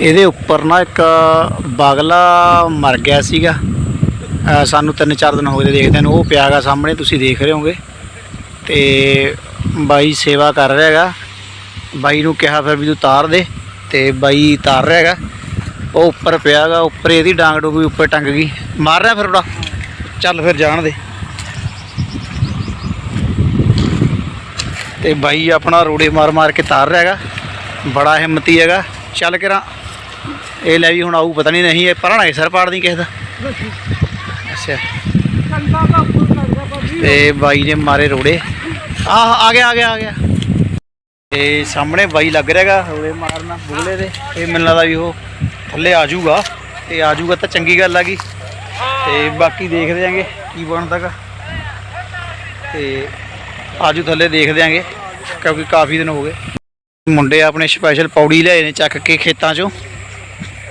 ਇਹਦੇ ਉੱਪਰ ਨਾ ਇੱਕ ਬਾਗਲਾ ਮਰ ਗਿਆ ਸੀਗਾ। ਸਾਨੂੰ ਤਿੰਨ ਚਾਰ ਦਿਨ ਹੋ ਗਏ ਦੇਖਦੇ ਨੂੰ, ਉਹ ਪਿਆਗਾ ਸਾਹਮਣੇ, ਤੁਸੀਂ ਦੇਖ ਰਹੇ ਹੋਗੇ ਤੇ ਬਾਈ ਸੇਵਾ ਕਰ ਰਿਹਾ ਹੈਗਾ ਬਾਈ ਨੂੰ ਕਿਹਾ ਫਿਰ ਵੀ ਤੂੰ ਤਾਰ ਦੇ, ਤੇ ਬਾਈ ਤਾਰ ਰਿਹਾ ਹੈਗਾ ਉਹ ਉੱਪਰ ਪਿਆਗਾ ਉੱਪਰ ਇਹਦੀ ਡਾਂਗ ਡੂੰਗ ਵੀ ਉੱਪਰ ਟੰਗ ਗਈ। ਮਾਰ ਰਿਹਾ ਫਿਰ ਉਹਦਾ। ਚੱਲ ਫਿਰ ਜਾਣ ਦੇ। ਤੇ ਬਾਈ ਆਪਣਾ ਰੋੜੇ ਮਾਰ ਮਾਰ ਕੇ ਤਾਰ ਰਿਹਾ ਹੈਗਾ ਬੜਾ ਹਿੰਮਤੀ ਹੈਗਾ। ਚੱਲ ਕੇ ਰਾਂ ਇਹ ਲੈ ਵੀ ਹੁਣ ਆਊ, ਪਤਾ ਨਹੀਂ ਨਹੀਂ, ਇਹ ਪਰਾਂ ਨਾ ਸਰ ਪਾੜਦੀ ਕਿਸੇ ਦਾ। ਅੱਛਾ। ਤੇ ਬਾਈ ਨੇ ਮਾਰੇ ਰੋੜੇ। ਆ ਆ ਗਿਆ ਆ ਗਿਆ ਆ ਗਿਆ। ਤੇ ਸਾਹਮਣੇ ਬਾਈ ਲੱਗ ਰਿਹਾ ਹੈਗਾ, ਰੋੜੇ ਮਾਰਨਾ, ਬੁਗਲੇ ਦੇ। ਇਹ ਮੈਨੂੰ ਲੱਗਦਾ ਵੀ ਉਹ ਥੱਲੇ ਆ ਜਾਊਗਾ। ਤੇ ਆ ਜਾਊਗਾ ਤਾਂ ਚੰਗੀ ਗੱਲ ਹੈਗੀ ਤੇ ਬਾਕੀ ਦੇਖਦੇ ਆਂਗੇ ਕੀ ਬਣਦਾਗਾ ਤੇ ਆਜੂ ਥੱਲੇ ਦੇਖਦੇ ਆਂਗੇ, ਕਿਉਂਕਿ ਕਾਫੀ ਦਿਨ ਹੋ ਗਏ। ਮੁੰਡੇ ਆਪਣੇ ਸਪੈਸ਼ਲ ਪੌੜੀ ਲਿਆਏ ਨੇ ਚੱਕ ਕੇ ਖੇਤਾਂ 'ਚੋਂ।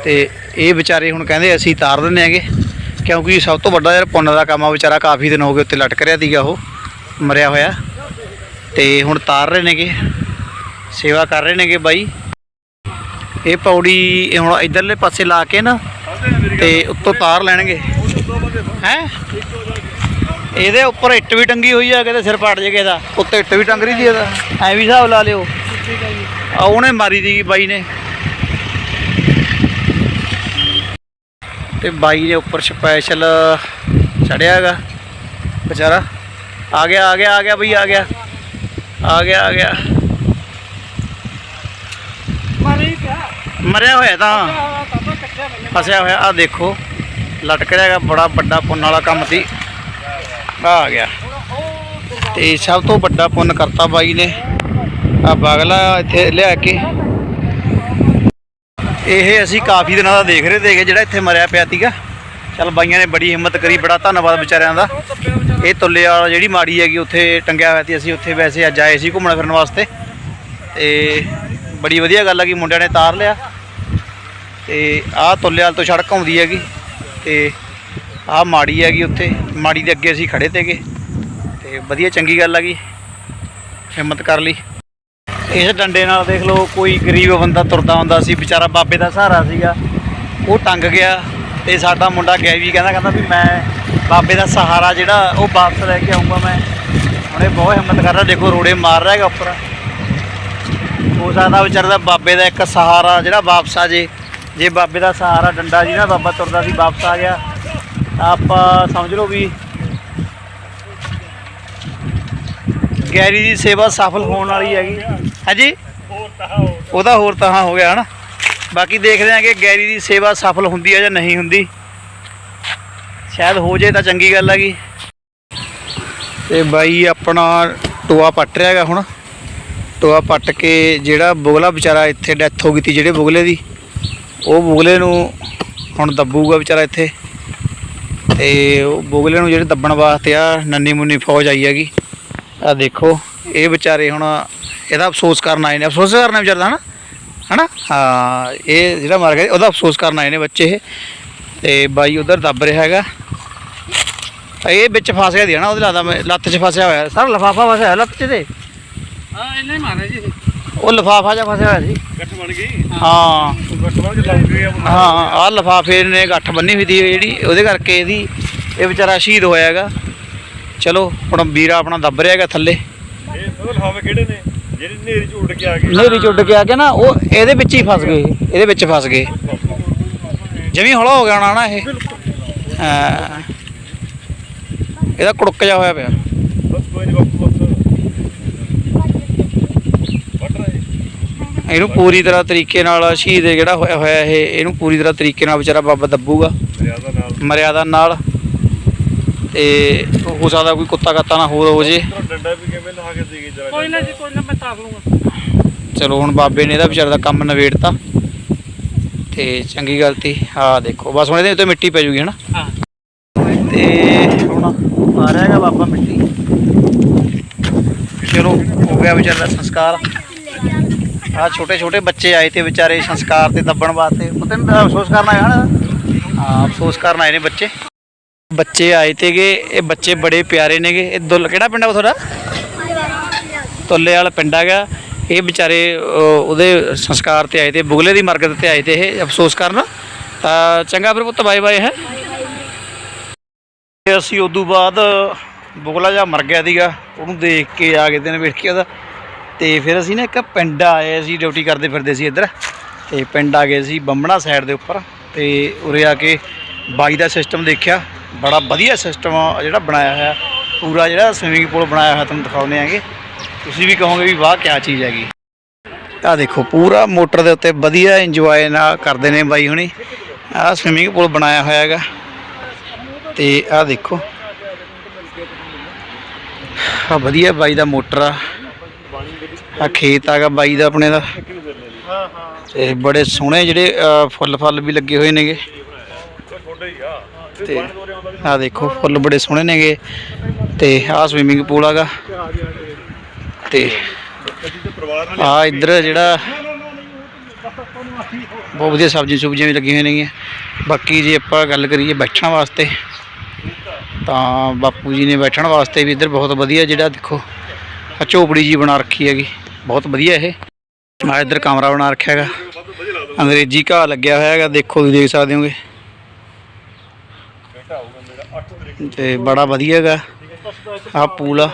ਤੇ ਇਹ ਵਿਚਾਰੇ ਹੁਣ ਕਹਿੰਦੇ ਅਸੀਂ ਤਾਰ ਦਿੰਦੇ ਆਂਗੇ ਕਿਉਂਕਿ ਸਭ ਤੋਂ ਵੱਡਾ ਯਾਰ ਪੁੰਨ ਦਾ ਕੰਮ ਆ ਵਿਚਾਰਾ ਕਾਫੀ ਦਿਨ ਹੋ ਗਏ ਉੱਤੇ ਲਟਕ ਰਿਹਾ ਸੀਗਾ ਉਹ ਮਰਿਆ ਹੋਇਆ। ਤੇ ਹੁਣ ਤਾਰ ਰਹੇ ਨੇਗੇ ਸੇਵਾ ਕਰ ਰਹੇ ਨੇਗੇ ਬਾਈ। ਇਹ ਪੌੜੀ ਇਹ ਹੁਣ ਇਧਰਲੇ ਪਾਸੇ ਲਾ ਕੇ ਨਾ ਤੇ ਉੱਤੋਂ ਤਾਰ ਲੈਣਗੇ। ਹੈ? ਇਹਦੇ ਉੱਪਰ ਇੱਟ ਵੀ ਟੰਗੀ ਹੋਈ ਆ ਕਿਤੇ ਸਿਰ ਪਾੜ ਜੇ ਦਾ। ਉੱਤੇ ਇੱਟ ਵੀ ਟੰਗ ਰਹੀ ਸੀ ਇਹਦਾ। ਐ ਵੀ ਹਿਸਾਬ ਲਾ ਲਿਓ। ਆ ਉਹਨੇ ਮਾਰੀ ਦੀ ਬਾਈ ਨੇ। ਤੇ ਬਾਈ ਦੇ ਉੱਪਰ ਸਪੈਸ਼ਲ ਚੜਿਆ ਹੈਗਾ ਵਿਚਾਰਾ। ਆ ਗਿਆ ਆ ਗਿਆ ਆ ਗਿਆ ਬਈ ਆ ਗਿਆ। ਆ ਗਿਆ ਆ ਗਿਆ। ਮਰਿਆ ਹੋਇਆ ਤਾਂ। ਫਸਿਆ ਹੋਇਆ। ਆ ਦੇਖੋ ਲਟਕ ਰਿਹਾ ਹੈਗਾ ਬੜਾ ਵੱਡਾ ਪੁੰਨ ਵਾਲਾ ਕੰਮ ਸੀ। ਆ ਆ ਗਿਆ। ਤੇ ਸਭ ਤੋਂ ਵੱਡਾ ਪੁੰਨ ਕਰਤਾ ਬਾਈ ਨੇ। ਆ ਬਾਗਲਾ ਇੱਥੇ ਲਿਆ ਕੇ। ਇਹ ਅਸੀਂ ਕਾਫੀ ਦਿਨਾਂ ਦਾ ਦੇਖ ਰਹੇ ਤੇਗੇ ਜਿਹੜਾ ਇੱਥੇ ਮਰਿਆ ਪਿਆ ਸੀਗਾ। ਚਲ ਬਾਈਆਂ ਨੇ ਬੜੀ ਹਿੰਮਤ ਕਰੀ, ਬੜਾ ਧੰਨਵਾਦ ਵਿਚਾਰਿਆਂ ਦਾ। ਇਹ ਤੁੱਲੇ ਵਾਲਾ ਜਿਹੜੀ ਮਾੜੀ ਹੈਗੀ ਉੱਥੇ ਟੰਗਿਆ ਹੋਇਆ ਸੀ, ਅਸੀਂ ਉੱਥੇ ਵੈਸੇ ਅੱਜ ਆਏ ਸੀ ਘੁੰਮਣ ਫਿਰਨ ਵਾਸਤੇ। ਤੇ ਬੜੀ ਵਧੀਆ ਗੱਲ ਹੈ ਕਿ ਮੁੰਡਿਆਂ ਨੇ ਤਾਰ ਲਿਆ। ਤੇ ਆਹ ਤੁੱਲੇ ਵਾਲ ਤੋਂ ਸੜਕ ਆਉਂਦੀ ਹੈਗੀ ਤੇ ਆਹ ਮਾੜੀ ਹੈਗੀ ਉੱਥੇ। ਮਾੜੀ ਦੇ ਅੱਗੇ ਅਸੀਂ ਖੜੇ ਤੇਗੇ ਤੇ ਵਧੀਆ ਚੰਗੀ ਗੱਲ ਹੈਗੀ ਹਿੰਮਤ ਕਰ ਲਈ। ਇਸ ਡੰਡੇ ਨਾਲ ਦੇਖ ਲਓ ਕੋਈ ਗਰੀਬ ਬੰਦਾ ਤੁਰਦਾ ਹੁੰਦਾ ਸੀ, ਵਿਚਾਰਾ ਬਾਬੇ ਦਾ ਸਹਾਰਾ ਸੀਗਾ। ਉਹ ਟੰਗ ਗਿਆ ਤੇ ਸਾਡਾ ਮੁੰਡਾ ਗੈਵੀ ਕਹਿੰਦਾ ਕਹਿੰਦਾ ਵੀ ਮੈਂ ਬਾਬੇ ਦਾ ਸਹਾਰਾ ਜਿਹੜਾ, ਉਹ ਵਾਪਸ ਲੈ ਕੇ ਆਉਂਗਾ ਮੈਂ। ਹੁਣੇ ਬਹੁਤ ਹਿੰਮਤ ਕਰ ਰਿਹਾ ਦੇਖੋ ਰੋੜੇ ਮਾਰ ਰਿਹਾ ਹੈਗਾ ਉੱਪਰ। ਹੋ ਸਕਦਾ ਵਿਚਾਰਾ ਦਾ ਬਾਬੇ ਦਾ ਇੱਕ ਸਹਾਰਾ ਜਿਹੜਾ ਵਾਪਸ ਆ ਜੇ। ਜੇ ਬਾਬੇ ਦਾ ਸਹਾਰਾ ਡੰਡਾ ਜੀ ਨਾ ਬਾਬਾ ਤੁਰਦਾ ਸੀ, ਵਾਪਸ ਆ ਗਿਆ। ਤਾਂ ਆਪਾਂ ਸਮਝ ਲਓ ਵੀ ਗੈਰੀ ਦੀ ਸੇਵਾ ਸਫਲ ਹੋਣ ਵਾਲੀ ਹੈਗੀ। ਹਾਂਜੀ? ਉਹਦਾ ਹੋਰ ਤਾਂ ਹੋ ਗਿਆ ਹਨਾ। ਬਾਕੀ ਦੇਖਦੇ ਹਾਂ ਕਿ ਗੈਰੀ ਦੀ ਸੇਵਾ ਸਫਲ ਹੁੰਦੀ ਆ ਜਾਂ ਨਹੀਂ ਹੁੰਦੀ। ਸ਼ਾਇਦ ਹੋ ਜੇ ਤਾਂ ਚੰਗੀ ਗੱਲ ਹੈਗੀ ਤੇ ਬਾਈ ਆਪਣਾ ਟੋਆ ਪੱਟ ਰਿਹਾ ਹੈਗਾ ਹੁਣ। ਟੋਆ ਪੱਟ ਕੇ ਜਿਹੜਾ ਬੁਗਲਾ ਵਿਚਾਰਾ ਇੱਥੇ ਡੈਥ ਹੋ ਗਈ ਤੀ ਜਿਹੜੇ ਬੁਗਲੇ ਦੀ, ਉਹ ਬੁਗਲੇ ਨੂੰ ਹੁਣ ਦੱਬੂਗਾ ਵਿਚਾਰਾ ਇੱਥੇ। ਤੇ ਉਹ ਬੁਗਲੇ ਨੂੰ ਜਿਹੜੇ ਦੱਬਣ ਵਾਸਤੇ ਆ, ਨੰਨੀ ਮੁੰਨੀ ਫੌਜ ਆਈ ਹੈਗੀ। ਆ ਦੇਖੋ, ਇਹ ਵਿਚਾਰੇ ਹੁਣ ਇਹਦਾ ਅਫਸੋਸ ਕਰਨ ਆਏ ਨੇ। ਅਫਸੋਸ ਕਰਨਾ ਵਿਚਾਰਦਾ ਹਨਾ? ਹਨਾ? ਹਾਂ ਇਹ ਜਿਹੜਾ ਮਰ ਗਿਆ ਉਹਦਾ ਅਫਸੋਸ ਕਰਨ ਆਏ ਨੇ ਬੱਚੇ ਇਹ। ਤੇ ਬਾਈ ਉਧਰ ਦੱਬ ਰਿਹਾ ਹੈਗਾ। ਇਹ ਵਿੱਚ ਫਸ ਗਿਆ ਦੀ ਹਨਾ? ਉਹਦੇ ਲੱਗਦਾ ਮੈਂ- ਲੱਤ 'ਚ ਫਸਿਆ ਹੋਇਆ। ਸਰ ਲਫਾਫਾ ਫਸਿਆ ਹੋਇਆ ਲੱਤ 'ਚ ਤੇ? ਹਾਂ ਇਹਨੇ ਮਾਰਿਆ ਜੀ ਉਹ ਲਫਾਫਾ ਜਿਹਾ ਫਸਿਆ ਹੋਇਆ ਸੀ। ਗੱਠ ਬਣ ਗਈ? ਹਾਂ। ਗੱਠ ਬਣ ਕੇ ਲੱਗ ਗਈ ਆ ਹਾਂ ਆਹ ਲਫਾਫੇ ਨੇ ਗੱਠ ਬੰਨੀ ਹੋਈ ਦੀ ਜਿਹੜੀ ਉਹਦੇ ਕਰਕੇ ਇਹਦੀ ਇਹ ਵਿਚਾਰਾ ਸ਼ਹੀਦ ਹੋਇਆ ਹੈਗਾ। ਚਲੋ ਹੁਣ ਵੀਰਾ ਆਪਣਾ ਦੱਬ ਰਿਹਾ ਹੈਗਾ ਥੱਲੇ। ਇਹ ਕਿਹੜੇ ਨੇ? ਜਿਹੜੇ ਨੇਰੀ ਚ ਉੱਡ ਕੇ ਆ ਗਏ ਨੇਰੀ ਚ ਉੱਡ ਕੇ ਆ ਗਿਆ ਨਾ ਉਹ ਇਹਦੇ ਵਿੱਚ ਹੀ ਫਸ ਗਏ ਇਹਦੇ ਵਿੱਚ ਫਸ ਗਏ। ਜਮੀ ਹੌਲਾ ਹੋ ਗਿਆ ਹੋਣਾ ਨਾ ਇਹ। ਹਾਂ। ਇਹਦਾ ਕੁੜਕ ਜਾ ਹੋਇਆ ਪਿਆ। ਬਸ ਕੋਈ ਨਹੀਂ ਬਾਪੂ ਬਸ। ਵੱਢ ਰਹੇ। ਇਹਨੂੰ ਪੂਰੀ ਤਰ੍ਹਾਂ ਤਰੀਕੇ ਨਾਲ ਸ਼ਹੀਦ ਜਿਹੜਾ ਹੋਇਆ ਹੋਇਆ ਇਹ ਇਹਨੂੰ ਪੂਰੀ ਤਰ੍ਹਾਂ ਤਰੀਕੇ ਨਾਲ ਵਿਚਾਰਾ ਬਾਬਾ ਦੱਬੂਗਾ। ਮਰਿਆਦਾ ਨਾਲ। ਮਰਿਆਦਾ ਨਾਲ। ਤੇ ਹੋ ਸਕਦਾ ਕੋਈ ਕੁੱਤਾ ਕਾਤਾ ਨਾ ਹੋਰ ਹੋ ਜੇ। ਡੰਡਾ ਵੀ ਕਿਵੇਂ ਲਾ ਕੇ ਦੇ ਗਈ ਜਰਾ ਕੋਈ ਨਾ ਜੀ ਕੋਈ ਨਾ ਮੈਂ ਤਾਰ ਲੂੰਗਾ ਚਲੋ ਹੁਣ ਬਾਬੇ ਨੇ ਇਹਦਾ ਵਿਚਾਰਾ ਦਾ ਕੰਮ ਨਵੇੜਤਾ ਤੇ ਚੰਗੀ ਗੱਲ ਤੀ। ਆਹ ਦੇਖੋ ਬਸ ਹੁਣ ਇਹਦੇ ਉੱਤੇ ਮਿੱਟੀ ਪੈ ਜੂਗੀ ਹਨਾ? ਹਾਂ। ਤੇ ਹੁਣ ਆ ਰਿਹਾ ਹੈਗਾ ਬਾਬਾ ਮਿੱਟੀ। ਚਲੋ ਹੋ ਗਿਆ ਵਿਚਾਰਾ ਦਾ ਸੰਸਕਾਰ। ਆ ਛੋਟੇ ਛੋਟੇ ਬੱਚੇ ਆਏ ਤੇ ਵਿਚਾਰੇ ਸੰਸਕਾਰ ਤੇ ਦੱਬਣ ਵਾਸਤੇ। ਪਤਾ ਨਹੀਂ ਅਫਸੋਸ ਕਰਨ ਆਏ ਹਨ ਹਾਂ ਅਫਸੋਸ ਕਰਨ ਆਏ ਨੇ ਬੱਚੇ। ਬੱਚੇ ਆਏ ਤੇਗੇ ਇਹ ਬੱਚੇ ਬੜੇ ਪਿਆਰੇ ਨੇਗੇ। ਇਹ ਦੁੱਲ ਕਿਹੜਾ ਪਿੰਡ ਆ ਤੁਹਾਡਾ? ਤੁੱਲੇ ਵਾਲਾ ਪਿੰਡ ਹੈਗਾ। ਇਹ ਵਿਚਾਰੇ ਅ, ਉਹਦੇ ਸੰਸਕਾਰ ਤੇ ਆਏ ਤੇ ਬੁਗਲੇ ਦੀ ਮਰਗਤ ਤੇ ਆਏ ਤੇ ਇਹ ਅਫਸੋਸ ਕਰਨ। ਤਾਂ ਚੰਗਾ ਫਿਰ ਪੁੱਤ ਬਾਏ ਬਾਏ ਹੈ। ਤੇ ਅਸੀਂ ਉਦੋਂ ਬਾਅਦ ਬੁਗਲਾ ਜਿਹਾ ਮਰ ਗਿਆ ਸੀਗਾ। ਉਹਨੂੰ ਦੇਖ ਕੇ ਆ ਗਏ ਦਿਨ ਵੇਖ ਕੇ ਉਹਦਾ। ਤੇ ਫਿਰ ਅਸੀਂ ਨਾ ਇੱਕ ਪਿੰਡ ਆਏ ਸੀ ਡਿਊਟੀ ਕਰਦੇ ਫਿਰਦੇ ਸੀ ਇੱਧਰ। ਤੇ ਪਿੰਡ ਆ ਗਏ ਸੀ ਬੰਮਣਾ ਸਾਈਡ ਦੇ ਉੱਪਰ। ਤੇ ਉਰੇ ਆ ਕੇ ਬਾਈ ਦਾ ਸਿਸਟਮ ਦੇਖਿਆ। ਬੜਾ ਵਧੀਆ ਸਿਸਟਮ ਜਿਹੜਾ ਬਣਾਇਆ ਹੋਇਆ। ਪੂਰਾ ਜਿਹੜਾ ਸਵਿਮਿੰਗ ਪੂਲ ਬਣਾਇਆ ਹੋਇਆ ਤੁਹਾਨੂੰ ਦਿਖਾਉਂਦੇ ਆਂਗੇ ਤੁਸੀਂ ਵੀ ਕਹੋਗੇ ਵੀ ਵਾਹ ਕਿਆ ਚੀਜ਼ ਹੈਗੀ। ਆ ਦੇਖੋ ਪੂਰਾ ਮੋਟਰ ਦੇ ਉੱਤੇ ਵਧੀਆ ਇੰਜੋਏ ਨਾਲ ਕਰਦੇ ਨੇ ਬਾਈ ਹੁਣੀ। ਆ ਸਵਿਮਿੰਗ ਪੂਲ ਬਣਾਇਆ ਹੋਇਆ ਹੈਗਾ। ਤੇ ਆ ਦੇਖੋ। ਆ ਵਧੀਆ ਬਾਈ ਦਾ ਮੋਟਰ ਆ। ਆ ਖੇਤ ਆਗਾ ਬਾਈ ਦਾ ਆਪਣੇ ਦਾ। ਤੇ ਬੜੇ ਸੋਹਣੇ ਜਿਹੜੇ ਅ, ਫੁੱਲ ਫਲ ਵੀ ਲੱਗੇ ਹੋਏ ਨੇਗੇ। ਤੇ ਆ ਦੇਖੋ ਫੁੱਲ ਬੜੇ ਸੋਹਣੇ ਨੇਗੇ ਤੇ ਆ ਸਵਿਮਿੰਗ ਪੂਲ ਆਗਾ। ਤੇ ਆ ਇੱਧਰ ਜਿਹੜਾ ਬਹੁਤ ਵਧੀਆ ਸਬਜ਼ੀ ਸੁਬਜ਼ੀਆਂ ਵੀ ਲੱਗੀਆਂ ਹੋਈਆਂ ਨੇਗੀਆਂ। ਬਾਕੀ ਜੇ ਆਪਾਂ ਗੱਲ ਕਰੀਏ ਬੈਠਣ ਵਾਸਤੇ ਤਾਂ ਬਾਪੂ ਜੀ ਨੇ ਬੈਠਣ ਵਾਸਤੇ ਵੀ ਇੱਧਰ ਬਹੁਤ ਵਧੀਆ ਜਿਹੜਾ ਦੇਖੋ ਆ ਝੋਪੜੀ ਜੀ ਬਣਾ ਰੱਖੀ ਹੈਗੀ। ਬਹੁਤ ਵਧੀਆ ਇਹ। ਆ ਇੱਧਰ ਕਮਰਾ ਬਣਾ ਰੱਖਿਆ ਹੈਗਾ। ਅੰਗਰੇਜ਼ੀ ਘਾਹ ਲੱਗਿਆ ਹੋਇਆ ਹੈਗਾ ਦੇਖੋ ਤੁਸੀਂ ਦੇਖ ਸਕਦੇ ਹੋਗੇ। ਤੇ ਬੜਾ ਵਧੀਆ ਹੈਗਾ। ਆ ਪੂਲ ਆ।